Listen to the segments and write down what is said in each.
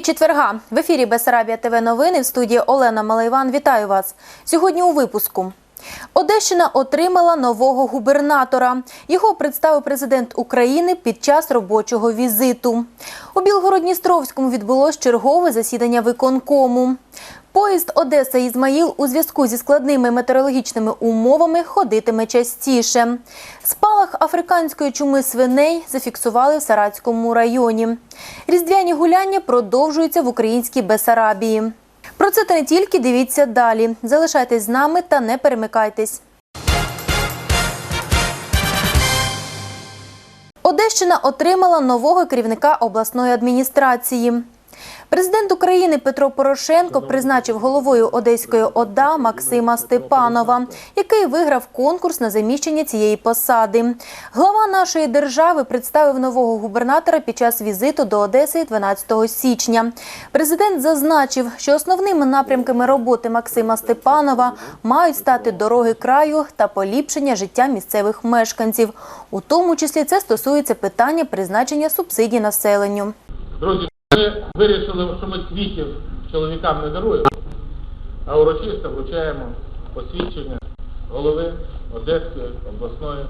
Четверга! В ефірі Бесарабія ТВ новини в студії Олена Малайван. Вітаю вас. Сьогодні у випуску. Одещина отримала нового губернатора. Його представив президент України під час робочого візиту. У Білгородністровському відбулось чергове засідання виконкому. Поїзд Одеса Ізмаїл у зв'язку зі складними метеорологічними умовами ходитиме частіше. Спалах африканської чуми свиней зафіксували в Саратському районі. Різдвяні гуляння продовжуються в українській Бесарабії. Про це та не тільки дивіться далі. Залишайтесь з нами та не перемикайтесь. Одещина отримала нового керівника обласної адміністрації. Президент України Петро Порошенко призначив головою Одеської ОДА Максима Степанова, який виграв конкурс на заміщення цієї посади. Глава нашої держави представив нового губернатора під час візиту до Одеси 12 січня. Президент зазначив, що основними напрямками роботи Максима Степанова мають стати дороги краю та поліпшення життя місцевих мешканців. У тому числі це стосується питання призначення субсидій населенню. Друзі, ми вирішили, що ми квітів чоловікам не даруємо, а урочисто вручаємо посвідчення голови Одеської обласної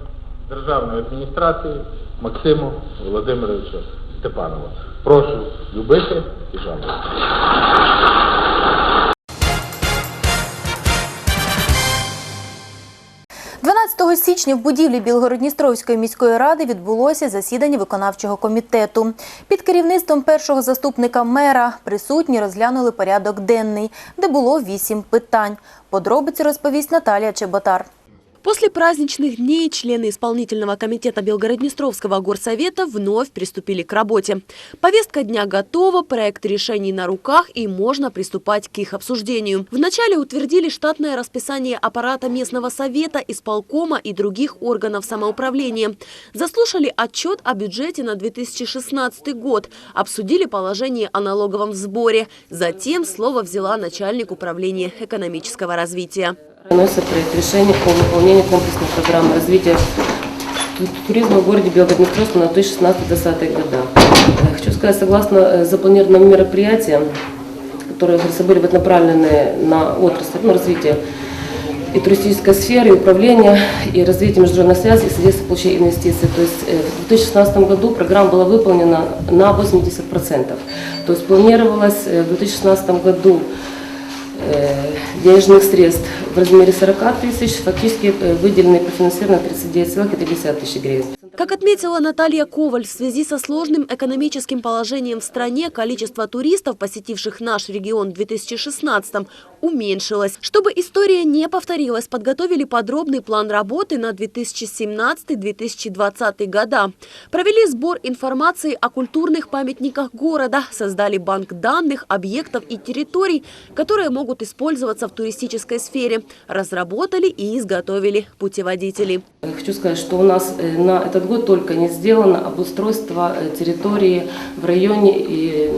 державної адміністрації Максиму Володимировичу Степанову. Прошу любити і жалувати. Січня в будівлі Білгородністровської міської ради відбулося засідання виконавчого комітету. Під керівництвом першого заступника мера присутні розглянули порядок денний, де було вісім питань. Подробиці розповість Наталія Чеботар. После праздничных дней члены исполнительного комитета Белгороднестровского горсовета вновь приступили к работе. Повестка дня готова, проект решений на руках и можно приступать к их обсуждению. Вначале утвердили штатное расписание аппарата местного совета, исполкома и других органов самоуправления. Заслушали отчет о бюджете на 2016 год, обсудили положение о налоговом сборе. Затем слово взяла начальник управления экономического развития. Выносится проект решения по выполнению комплексной программы развития ту- туризма в городе Белгороднестровск на 2016-2020 года. Э, Хочу сказать, согласно э, запланированным мероприятиям, которые были направлены на отрасль ну, развития и туристической сферы, и управления, и развития международной связи, и содействия получения инвестиций. То есть э, в 2016 году программа была выполнена на 80%. То есть планировалось в 2016 году денежных средств в размере 40 тысяч, фактически э, выделены и профинансировано 39,3 тысячи гривен. Как отметила Наталья Коваль, в связи со сложным экономическим положением в стране количество туристов, посетивших наш регион в 2016 уменьшилось. Чтобы история не повторилась, подготовили подробный план работы на 2017-2020 года. Провели сбор информации о культурных памятниках города, создали банк данных, объектов и территорий, которые могут использоваться в туристической сфере, разработали и изготовили путеводители. Хочу сказать, что у нас э, на этот год только не сделано обустройство э, территории в районе и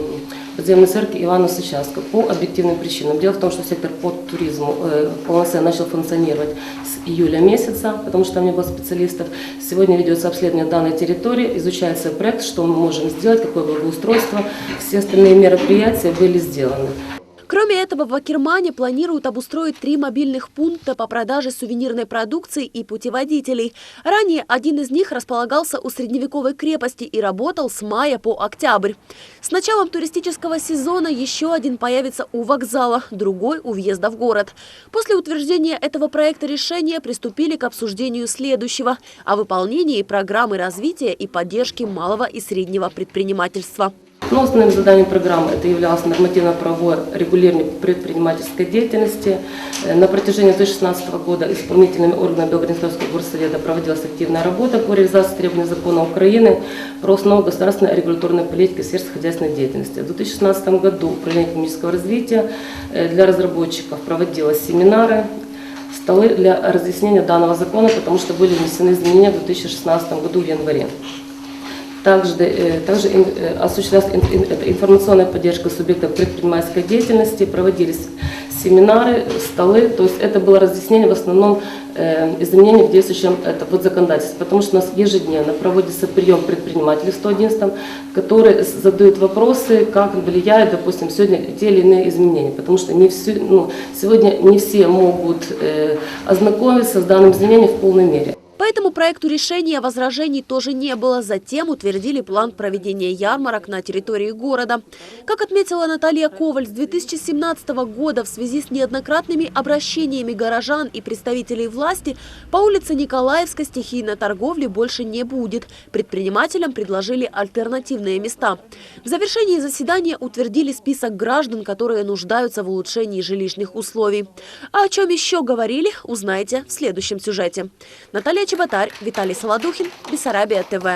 подземной церкви Ивана Сычавска по объективным причинам. Дело в том, что сектор по туризму э, полноценно начал функционировать с июля месяца, потому что там не было специалистов. Сегодня ведется обследование данной территории, изучается проект, что мы можем сделать, какое благоустройство. Все остальные мероприятия были сделаны. Кроме этого, в Акермане планируют обустроить три мобильных пункта по продаже сувенирной продукции и путеводителей. Ранее один из них располагался у средневековой крепости и работал с мая по октябрь. С началом туристического сезона еще один появится у вокзала, другой у въезда в город. После утверждения этого проекта решения приступили к обсуждению следующего – о выполнении программы развития и поддержки малого и среднего предпринимательства. Но основным заданием программы это являлось нормативно-правовое регулирование предпринимательской деятельности. Э, На протяжении 2016 года исполнительными органами Белгороднестровского горсовета проводилась активная работа по реализации требований закона Украины про основу государственной регуляторной политики в сфере хозяйственной деятельности. В 2016 году Управление экономического развития э, для разработчиков проводило семинары, столы для разъяснения данного закона, потому что были внесены изменения в 2016 году в январе. Также, э, также э, осуществлялась информационная поддержка субъектов предпринимательской деятельности, проводились семинары, столы. То есть это было разъяснение в основном э, изменений в действующем это, вот законодательстве, потому что у нас ежедневно проводится прием предпринимателей в 111, которые задают вопросы, как влияют, допустим, сегодня те или иные изменения, потому что не все, ну, сегодня не все могут э, ознакомиться с данным изменением в полной мере. По этому проекту решения возражений тоже не было. Затем утвердили план проведения ярмарок на территории города. Как отметила Наталья Коваль, с 2017 года в связи с неоднократными обращениями горожан и представителей власти по улице Николаевска стихийной торговли больше не будет. Предпринимателям предложили альтернативные места. В завершении заседания утвердили список граждан, которые нуждаются в улучшении жилищных условий. А о чем еще говорили, узнаете в следующем сюжете. Наталья Чеботарь, Виталий Солодухін, Бісарабія ТВ.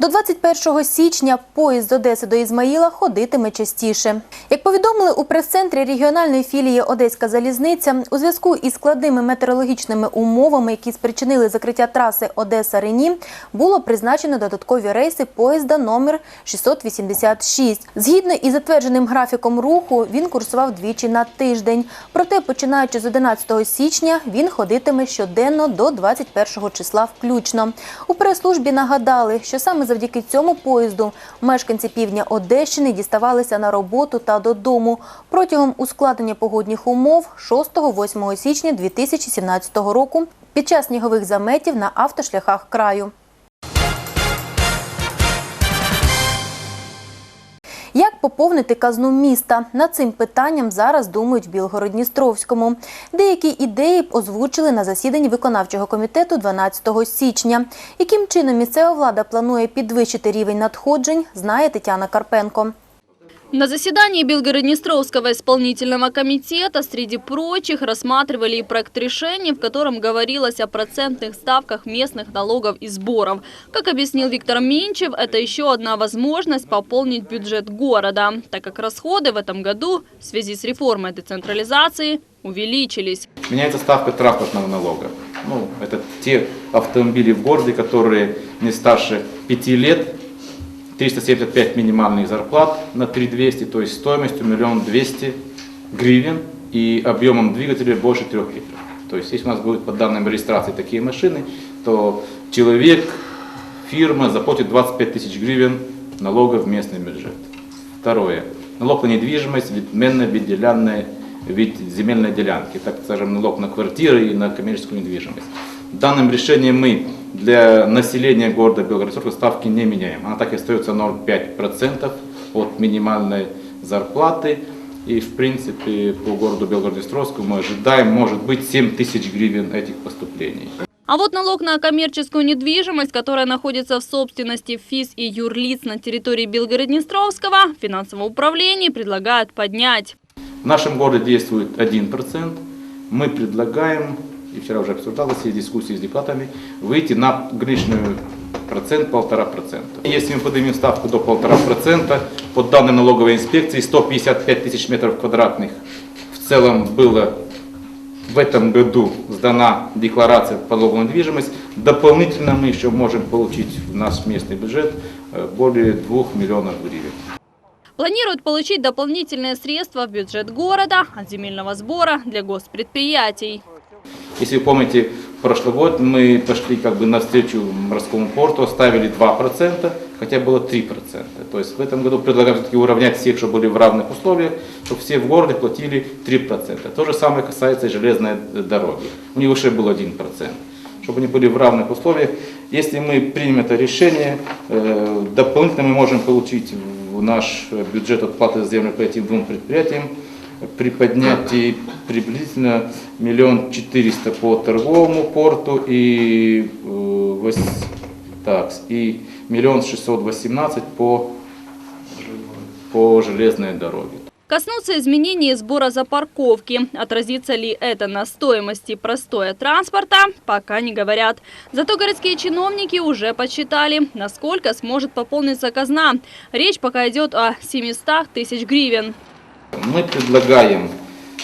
До 21 січня поїзд з Одеси до Ізмаїла ходитиме частіше. Як повідомили у прес-центрі регіональної філії Одеська залізниця, у зв'язку із складними метеорологічними умовами, які спричинили закриття траси Одеса-Рені, було призначено додаткові рейси поїзда номер 686. Згідно із затвердженим графіком руху, він курсував двічі на тиждень. Проте, починаючи з 11 січня, він ходитиме щоденно до 21 числа включно. У прес-службі нагадали, що саме завдяки цьому поїзду мешканці півдня Одещини діставалися на роботу та додому протягом ускладнення погодних умов 6-8 січня 2017 року під час снігових заметів на автошляхах краю. Як поповнити казну міста? Над цим питанням зараз думають в Білгород-Дністровському. Деякі ідеї озвучили на засіданні виконавчого комітету 12 січня. Яким чином місцева влада планує підвищити рівень надходжень, знає Тетяна Карпенко. На заседании Белгороднестровского исполнительного комитета, среди прочих, рассматривали и проект решения, в котором говорилось о процентных ставках местных налогов и сборов. Как объяснил Виктор Минчев, это еще одна возможность пополнить бюджет города, так как расходы в этом году в связи с реформой децентрализации увеличились. Меняется ставка транспортного налога. Ну, это те автомобили в городе, которые не старше 5 лет, 375 минимальных зарплат на 3200, то есть стоимостью миллион двести гривен и объемом двигателя больше 3 литров. То есть если у нас будут по данным регистрации такие машины, то человек, фирма заплатит 25 тысяч гривен налога в местный бюджет. Второе. Налог на недвижимость, вид менной, вид делянной, вид земельной делянки, так скажем, налог на квартиры и на коммерческую недвижимость. Данным решением мы для населения города Белгород ставки не меняем. Она так и остается 0,5% от минимальной зарплаты. И в принципе по городу Белгород-Днестровску мы ожидаем, может быть, 7 тысяч гривен этих поступлений. А вот налог на коммерческую недвижимость, которая находится в собственности ФИС и юрлиц на территории Белгород-Днестровского, финансовое управление предлагает поднять. В нашем городе действует 1%. Мы предлагаем, и вчера уже обсуждалось в дискуссии с депутатами, выйти на граничный процент полтора процента. Если мы поднимем ставку до полтора процента, по данным налоговой инспекции 155 тысяч метров квадратных в целом было в этом году сдана декларация по налогу на недвижимость. Дополнительно мы еще можем получить в наш местный бюджет более 2 миллионов гривен. Планируют получить дополнительные средства в бюджет города от земельного сбора для госпредприятий. Если вы помните, прошлый год мы пошли как бы навстречу морскому порту, оставили 2%, хотя было 3%. То есть в этом году предлагаем все-таки уравнять всех, чтобы были в равных условиях, чтобы все в городе платили 3%. То же самое касается и железной дороги. У них выше было 1%. Чтобы они были в равных условиях. Если мы примем это решение, э, дополнительно мы можем получить в наш бюджет от платы за землю по этим двум предприятиям при поднятии приблизительно миллион четыреста по торговому порту и, э, и миллион шестьсот восемнадцать по, по железной дороге. Коснуться изменений сбора за парковки. Отразится ли это на стоимости простоя транспорта, пока не говорят. Зато городские чиновники уже подсчитали, насколько сможет пополниться казна. Речь пока идет о 700 тысяч гривен. Мы предлагаем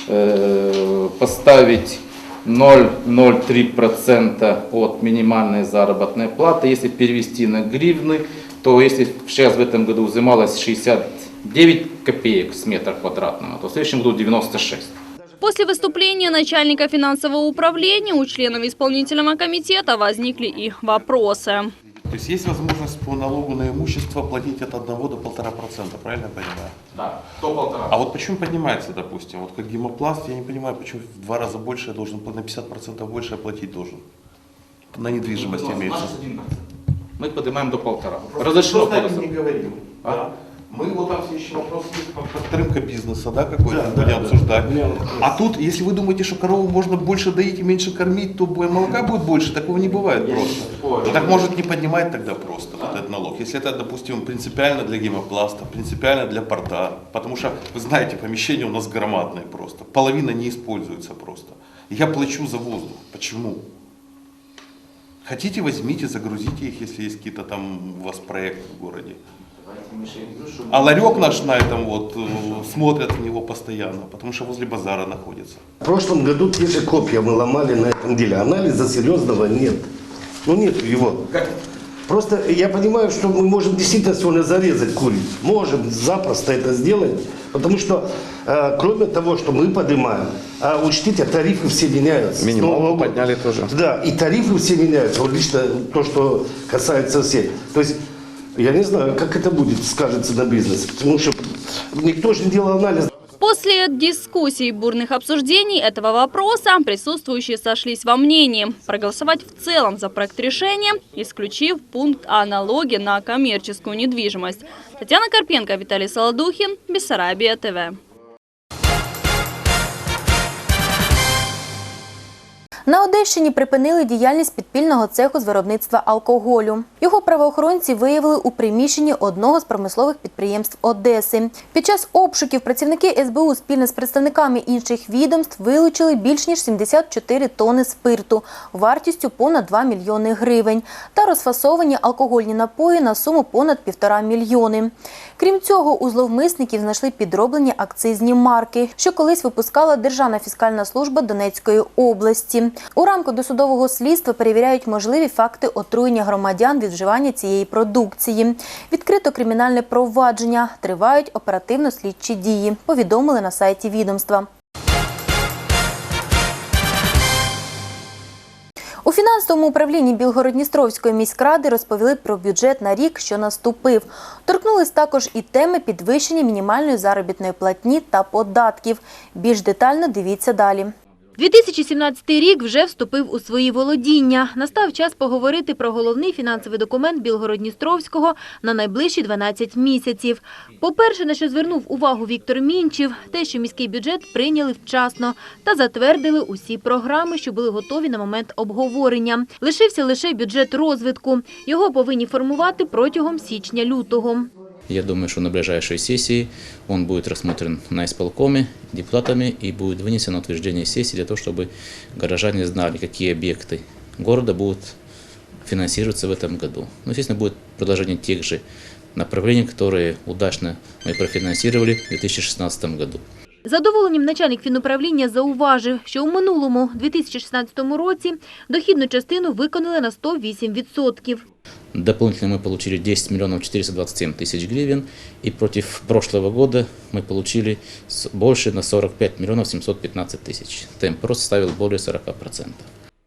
э, поставить 0,03% от минимальной заработной платы. Если перевести на гривны, то если сейчас в этом году взималось 69 копеек с метра квадратного, то в следующем году 96. После выступления начальника финансового управления у членов исполнительного комитета возникли и вопросы. То есть есть возможность по налогу на имущество платить от 1 до 1,5%, правильно я понимаю? Да, до полтора. А вот почему поднимается, допустим, вот как гемопласт, я не понимаю, почему в два раза больше я должен, на 50% больше я платить должен? На недвижимость имеется. Мы поднимаем до полтора. Разрешено Просто не говорим. А? Да. Мы вот там еще вопрос есть по по рынка бизнеса, да, какой-то будем обсуждать. А тут, если вы думаете, что корову можно больше доить и меньше кормить, то молока будет больше, такого не бывает просто. Ну, так может не поднимать тогда просто вот этот налог. Если это, допустим, принципиально для гемопласта, принципиально для порта, потому что, вы знаете, помещения у нас громадные просто, половина не используется просто. Я плачу за воздух. Почему? Хотите, возьмите, загрузите их, если есть какие-то там у вас проекты в городе. А ларек наш на этом вот э, смотрят в него постоянно, потому что возле базара находится. В прошлом году те же копья мы ломали на этом деле. Анализа серьезного нет. Ну нет его. Просто я понимаю, что мы можем действительно сегодня зарезать куриц. Можем запросто это сделать. Потому что э, кроме того, что мы поднимаем, а учтите, тарифы все меняются. Года. подняли тоже. Да, и тарифы все меняются. Вот лично то, что касается всех. То есть я не знаю, как это будет, скажется на бизнесе. Потому что никто же не делал анализ. После дискуссий и бурных обсуждений этого вопроса присутствующие сошлись во мнении проголосовать в целом за проект решения, исключив пункт о налоге на коммерческую недвижимость. Татьяна Карпенко, Виталий Солодухин, Бессарабия ТВ. На Одещині припинили діяльність підпільного цеху з виробництва алкоголю. Його правоохоронці виявили у приміщенні одного з промислових підприємств Одеси. Під час обшуків працівники СБУ спільно з представниками інших відомств вилучили більш ніж 74 тони спирту вартістю понад 2 мільйони гривень та розфасовані алкогольні напої на суму понад півтора мільйони. Крім цього, у зловмисників знайшли підроблені акцизні марки, що колись випускала Державна фіскальна служба Донецької області. У рамку досудового слідства перевіряють можливі факти отруєння громадян від вживання цієї продукції. Відкрито кримінальне провадження. Тривають оперативно-слідчі дії. Повідомили на сайті відомства. У фінансовому управлінні Білгородністровської міськради розповіли про бюджет на рік, що наступив. Торкнулись також і теми підвищення мінімальної заробітної платні та податків. Більш детально дивіться далі. 2017 рік вже вступив у свої володіння. Настав час поговорити про головний фінансовий документ Білгород-Дністровського на найближчі 12 місяців. По-перше, на що звернув увагу Віктор Мінчів, те, що міський бюджет прийняли вчасно та затвердили усі програми, що були готові на момент обговорення. Лишився лише бюджет розвитку. Його повинні формувати протягом січня-лютого. Я думаю, что на ближайшей сессии он будет рассмотрен на исполкоме депутатами и будет вынесен на утверждение сессии для того, чтобы горожане знали, какие объекты города будут финансироваться в этом году. Ну, естественно, будет продолжение тех же направлений, которые удачно мы профинансировали в 2016 году. Задоволенням начальник фінуправління зауважив, що у минулому 2016 році дохідну частину виконали на 108%. Дополнительно мы получили 10 миллионов 427 тысяч гривен, и против прошлого года мы получили с- больше на 45 миллионов 715 тысяч. Темп роста составил более 40%.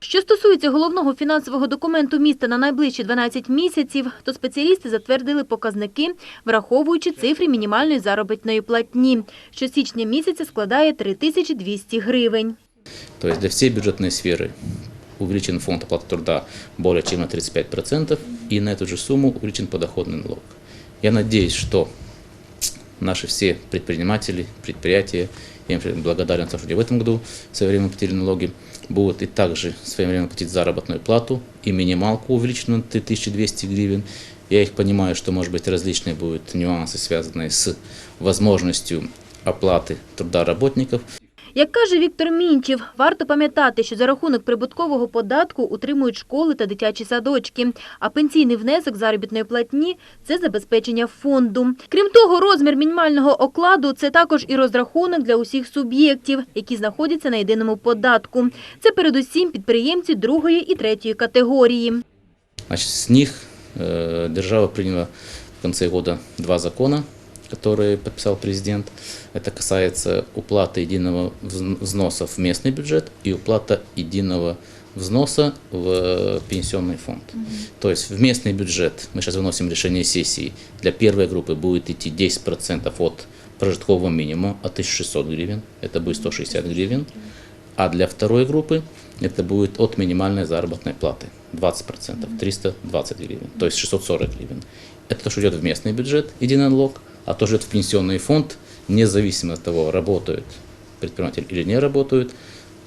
Що стосується головного фінансового документу міста на найближчі 12 місяців, то спеціалісти затвердили показники, враховуючи цифри мінімальної заробітної платні, що з січня місяця складає 3200 гривень. То есть для всей бюджетной сферы увеличен фонд оплаты труда более чем на 35%, и на эту же сумму увеличен подоходный налог. Я надеюсь, что наши все предприниматели, предприятия, я им благодарен за то, что они в этом году своевременно платили налоги, будут и также своевременно платить заработную плату и минималку увеличенную на 3200 гривен. Я их понимаю, что, может быть, различные будут нюансы, связанные с возможностью оплаты труда работников. Як каже Віктор Мінчів, варто пам'ятати, що за рахунок прибуткового податку утримують школи та дитячі садочки, а пенсійний внесок заробітної платні – це забезпечення фонду. Крім того, розмір мінімального окладу – це також і розрахунок для усіх суб'єктів, які знаходяться на єдиному податку. Це передусім підприємці другої і третьої категорії. Значит, с них э, держава приняла в конце года два закона, которые подписал президент. Это касается уплаты единого вз- взноса в местный бюджет и уплата единого взноса в пенсионный фонд. То есть в местный бюджет, мы сейчас выносим решение сессии, для первой группы будет идти 10% от прожиткового минимума, от 1600 гривен, это будет 160 гривен. А для второй группы это будет от минимальной заработной платы 20%, 320 гривен, то есть 640 гривен. Это то, что идет в местный бюджет, единый налог, а идет в пенсионный фонд, независимо от того, работают предприниматель или не работают,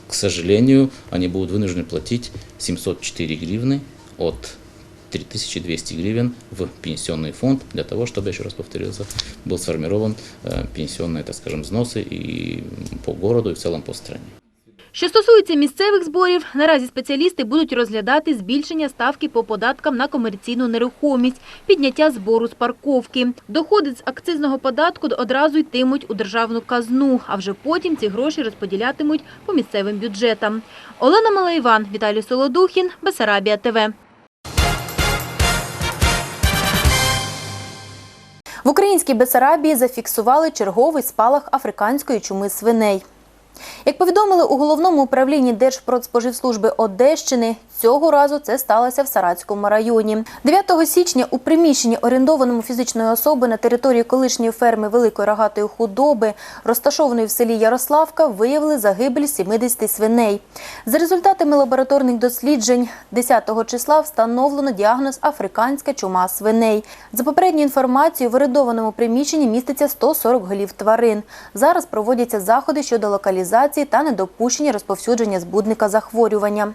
к сожалению, они будут вынуждены платить 704 гривны от 3200 гривен в пенсионный фонд для того, чтобы, еще раз повторился, был сформирован э, пенсионные, так скажем, взносы и по городу, и в целом по стране. Що стосується місцевих зборів, наразі спеціалісти будуть розглядати збільшення ставки по податкам на комерційну нерухомість, підняття збору з парковки. Доходи з акцизного податку одразу йтимуть у державну казну, а вже потім ці гроші розподілятимуть по місцевим бюджетам. Олена Малаїван, Віталій Солодухін, Бесарабія ТВ. В українській Бесарабії зафіксували черговий спалах африканської чуми свиней. Як повідомили у головному управлінні Держпродспоживслужби Одещини, цього разу це сталося в Саратському районі. 9 січня у приміщенні, орендованому фізичної особи на території колишньої ферми великої рогатої худоби, розташованої в селі Ярославка, виявили загибель 70 свиней. За результатами лабораторних досліджень 10 числа встановлено діагноз африканська чума свиней. За попередньою інформацією, в орендованому приміщенні міститься 140 голів тварин. Зараз проводяться заходи щодо локалізації та недопущення розповсюдження збудника захворювання.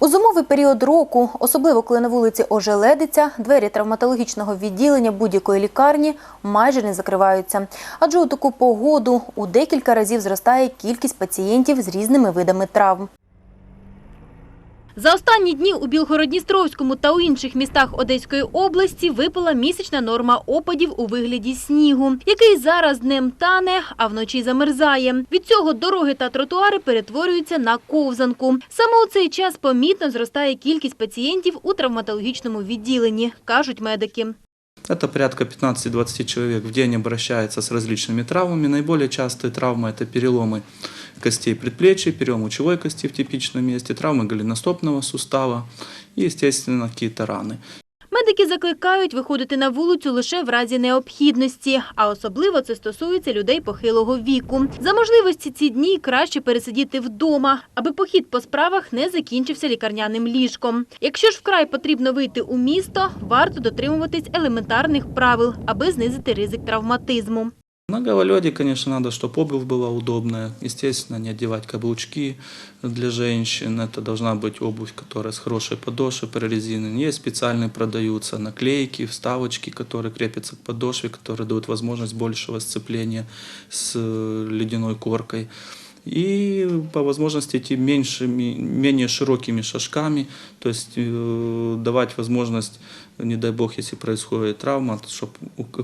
У зимовий період року, особливо коли на вулиці ожеледиться, двері травматологічного відділення будь-якої лікарні майже не закриваються. Адже у таку погоду у декілька разів зростає кількість пацієнтів з різними видами травм. За останні дні у Білгородністровському та у інших містах Одеської області випала місячна норма опадів у вигляді снігу, який зараз днем тане, а вночі замерзає. Від цього дороги та тротуари перетворюються на ковзанку. Саме у цей час помітно зростає кількість пацієнтів у травматологічному відділенні, кажуть медики. Это порядка 15-20 человек в день обращается с различными травмами. Наиболее частые травмы – это переломы костей предплечья, перелом кости в типичном месте, травмы голеностопного сустава и, естественно, какие-то раны. Медики закликають виходити на вулицю лише в разі необхідності, а особливо це стосується людей похилого віку. За можливості ці дні краще пересидіти вдома, аби похід по справах не закінчився лікарняним ліжком. Якщо ж вкрай потрібно вийти у місто, варто дотримуватись елементарних правил, аби знизити ризик травматизму. На гололеде, конечно, надо, чтобы обувь была удобная. Естественно, не одевать каблучки для женщин. Это должна быть обувь, которая с хорошей подошвой, прорезиненной. Есть специальные продаются наклейки, вставочки, которые крепятся к подошве, которые дают возможность большего сцепления с э, ледяной коркой. И по возможности идти меньшими, менее широкими шажками, то есть э, давать возможность, не дай бог, если происходит травма, чтобы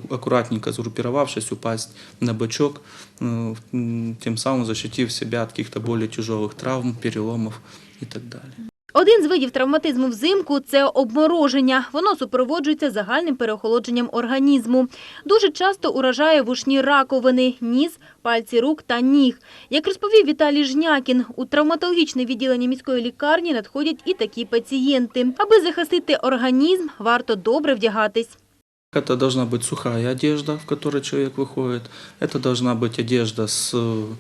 аккуратненько сгруппировавшись упасть на бочок, э, м, тем самым защитив себя от каких-то более тяжелых травм, переломов и так далее. Один з видів травматизму взимку – це обмороження. Воно супроводжується загальним переохолодженням організму. Дуже часто уражає вушні раковини, ніс, пальці рук та ніг. Як розповів Віталій Жнякін, у травматологічне відділення міської лікарні надходять і такі пацієнти. Аби захистити організм, варто добре вдягатись. Это должна быть сухая одежда, в которой человек выходит. Это должна быть одежда с э, м,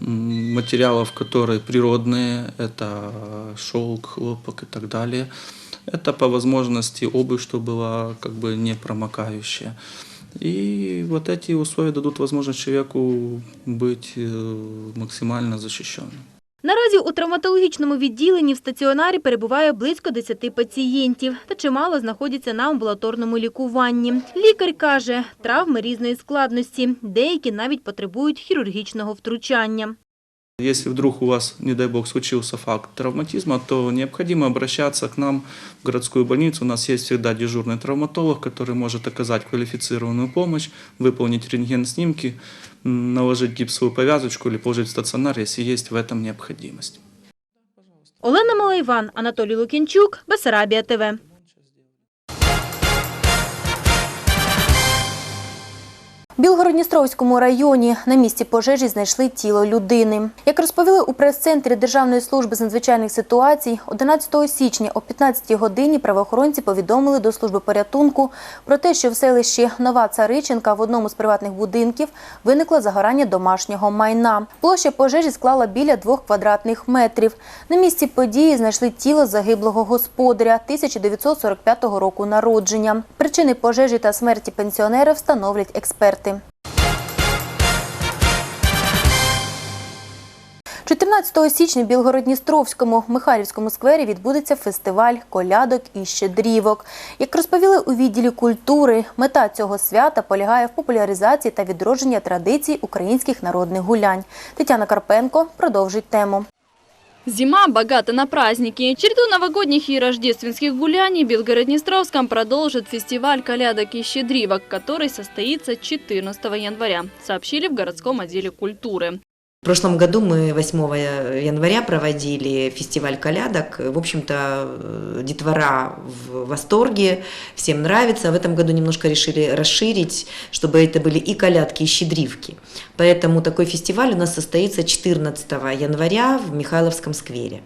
материалов, которые природные. Это шелк, хлопок и так далее. Это по возможности обувь, чтобы была как бы не промокающая. И вот эти условия дадут возможность человеку быть э, максимально защищенным. Наразі у травматологічному відділенні в стаціонарі перебуває близько 10 пацієнтів та чимало знаходяться на амбулаторному лікуванні. Лікар каже, травми різної складності, деякі навіть потребують хірургічного втручання. Если вдруг у вас, не дай бог, случился факт травматизма, то необходимо обращаться к нам в городскую больницу. У нас есть всегда дежурный травматолог, который может оказать квалифицированную помощь, выполнить рентген-снимки, м, наложить гипсовую повязочку или положить в стационар, если есть в этом необходимость. Олена Малайван, Анатолій Лукінчук, Бесарабія ТВ. Білгородністровському районі на місці пожежі знайшли тіло людини. Як розповіли у прес-центрі Державної служби з надзвичайних ситуацій, 11 січня о 15 годині правоохоронці повідомили до служби порятунку про те, що в селищі Нова Цариченка в одному з приватних будинків виникло загорання домашнього майна. Площа пожежі склала біля двох квадратних метрів. На місці події знайшли тіло загиблого господаря 1945 року народження. Причини пожежі та смерті пенсіонера встановлять експерти. 14 січня в Білгородністровському Михайлівському сквері відбудеться фестиваль колядок і щедрівок. Як розповіли у відділі культури, мета цього свята полягає в популяризації та відродженні традицій українських народних гулянь. Тетяна Карпенко продовжить тему. Зима богата на праздники. Череду новогодних и рождественских гуляний в Белгород-Днестровском продолжит фестиваль колядок и щедривок, который состоится 14 января, сообщили в городском отделе культуры. В прошлом году мы 8 января проводили фестиваль колядок. В общем-то, э, детвора в восторге, всем нравится. В этом году немножко решили расширить, чтобы это были и колядки, и щедривки. Поэтому такой фестиваль у нас состоится 14 января в Михайловском сквере.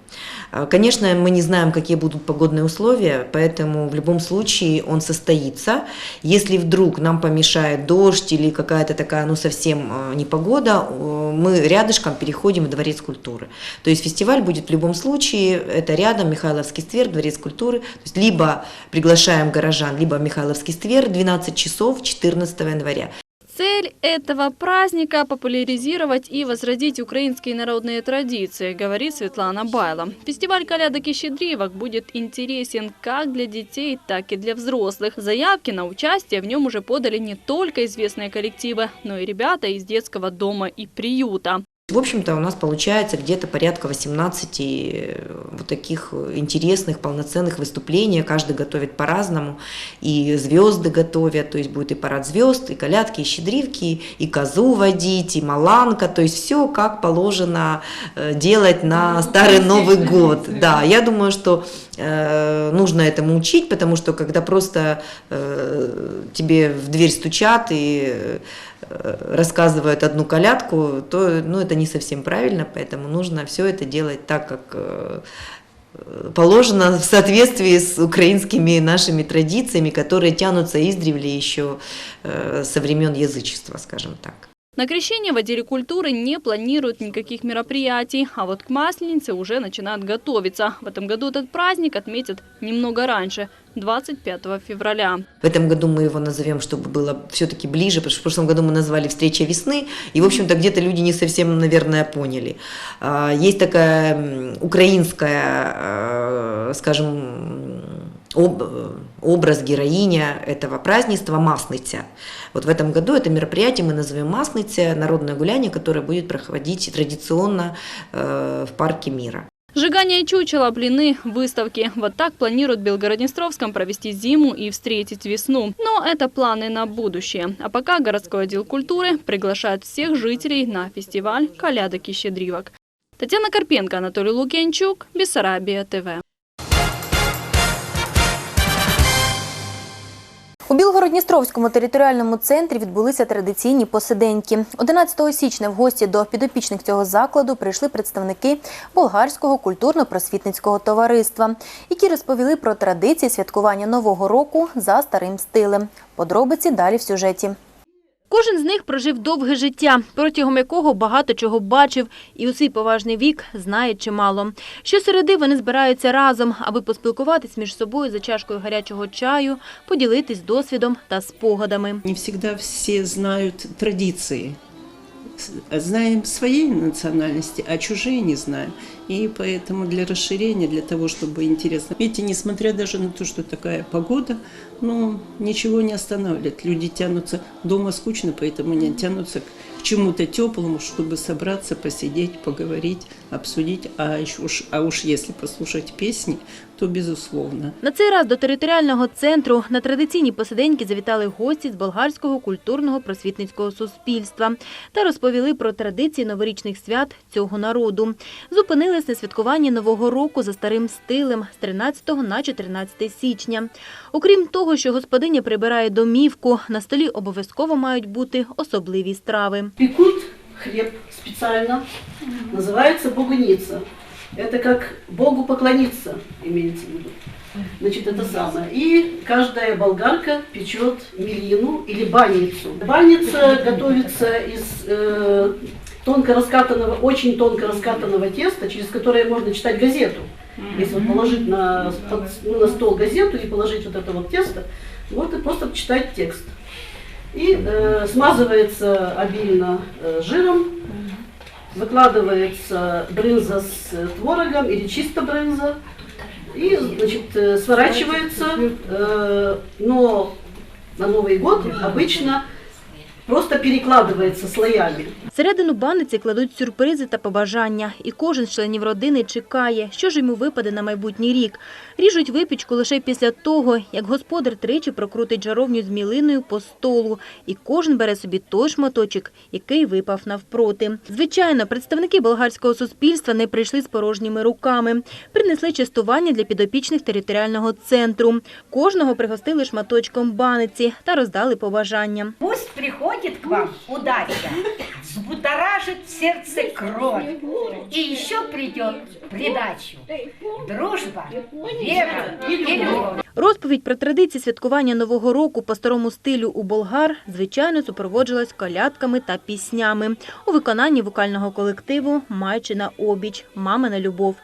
А, Конечно, мы не знаем, какие будут погодные условия, поэтому в любом случае он состоится. Если вдруг нам помешает дождь или какая-то такая, ну, совсем э, непогода, э, мы рядышком переходим в Дворец культуры. То есть фестиваль будет в любом случае, это рядом Михайловский сквер, Дворец культуры. То есть либо приглашаем горожан, либо Михайловский сквер 12 часов 14 января. Цель этого праздника – популяризировать и возродить украинские народные традиции, говорит Светлана Байла. Фестиваль колядок и щедривок будет интересен как для детей, так и для взрослых. Заявки на участие в нем уже подали не только известные коллективы, но и ребята из детского дома и приюта. В общем-то, у нас получается где-то порядка 18 э, вот таких интересных, полноценных выступлений. Каждый готовит по-разному. И звезды готовят, то есть будет и парад звезд, и колядки, и щедривки, и козу водить, и маланка. То есть все как положено э, делать на Старый Новый год. Да, я думаю, что э, нужно этому учить, потому что когда просто тебе в дверь стучат и рассказывают одну колядку, то ну, это не совсем правильно, поэтому нужно все это делать так, как э, положено в соответствии с украинскими нашими традициями, которые тянутся издревле еще э, со времен язычества, скажем так. На крещение в отделе культуры не планируют никаких мероприятий, а вот к Масленице уже начинают готовиться. В этом году этот праздник отметят немного раньше, 25 февраля. В этом году мы его назовем, чтобы было все-таки ближе, потому что в прошлом году мы назвали «Встреча весны», и, в общем-то, где-то люди не совсем, наверное, поняли. А, Есть такая м, украинская, э, скажем, об- образ героиня этого празднества Масныця. Вот в этом году это мероприятие мы назовем Масныця, народное гуляние, которое будет проходить традиционно э, в Парке мира. Сжигание чучела, блины, выставки. Вот так планируют в Белгороднестровском провести зиму и встретить весну. Но это планы на будущее. А пока городской отдел культуры приглашает всех жителей на фестиваль «Колядок и щедривок». Татьяна Карпенко, Анатолий Лукьянчук, Бессарабия ТВ. У Білгород-Дністровському територіальному центрі відбулися традиційні посиденьки. 11 січня в гості до підопічних цього закладу прийшли представники болгарського культурно-просвітницького товариства, які розповіли про традиції святкування Нового року за старим стилем. Подробиці далі в сюжеті. Кожен з них прожив довге життя, протягом якого багато чого бачив і у свій поважний вік знає чимало. Щосереди вони збираються разом, аби поспілкуватись між собою за чашкою гарячого чаю, поділитись досвідом та спогадами. Не всегда все знают традиции. С- Знаем своей национальности, а чужие не знаем. И поэтому для расширения, для того, чтобы интересно. Видите, несмотря даже на то, что такая погода, ну, ничего не останавливает. Люди тянутся, дома скучно, поэтому они тянутся к чему-то теплому, чтобы собраться, посидеть, поговорить, обсудить. А, уж, а уж если послушать песни, то безусловно. На цей раз до територіального центру на традиційні посиденьки завітали гості з болгарського культурного просвітницького суспільства та розповіли про традиції новорічних свят цього народу. Зупинились на святкуванні Нового року за старим стилем з 13 на 14 січня. Окрім того, що господиня прибирає домівку, на столі обов'язково мають бути особливі страви. Пекут хлеб специально, называется бугуница. Это как Богу поклониться, имеется в виду. Значит, это самое. И каждая болгарка печет мелину или баницу. Баница готовится из э, тонко раскатанного, очень тонко раскатанного теста, через которое можно читать газету. Если положить на, ну, на стол газету и положить вот это вот тесто, вот и просто читать текст. И э, смазывается обильно э, жиром, выкладывается брынза с э, творогом или чисто брынза, и значит, э, сворачивается, э, но на Новый год обычно просто перекладывается слоями. Всередину баниці кладуть сюрпризи та побажання, і кожен з членів родини чекає, що ж йому випаде на майбутній рік. Ріжуть випічку лише після того, як господар тричі прокрутить жаровню з мілиною по столу, і кожен бере собі той шматочок, який випав навпроти. Звичайно, представники болгарського суспільства не прийшли з порожніми руками. Принесли частування для підопічних територіального центру. Кожного пригостили шматочком баниці та роздали побажання. Пусть приходит к вам удача, взбудоражит в сердце кровь. И еще придет придачу дружба, вера и любовь. Розповідь про традиції святкування Нового року по старому стилю у болгар, звичайно, супроводжувалась колядками та піснями у виконанні вокального колективу «Майчина обіч. Мамина любов».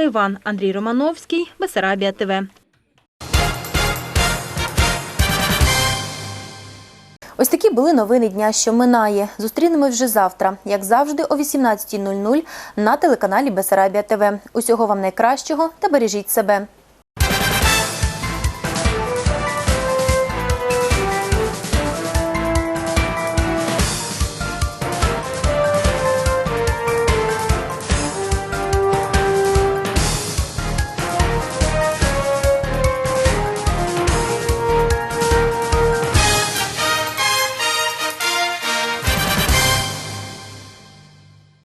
Олена Малайван, Андрій Романовський, Бесарабія ТВ. Ось такі були новини дня, що минає. Зустрінемось вже завтра, як завжди, о 18.00 на телеканалі Бесарабія ТВ. Усього вам найкращого та бережіть себе.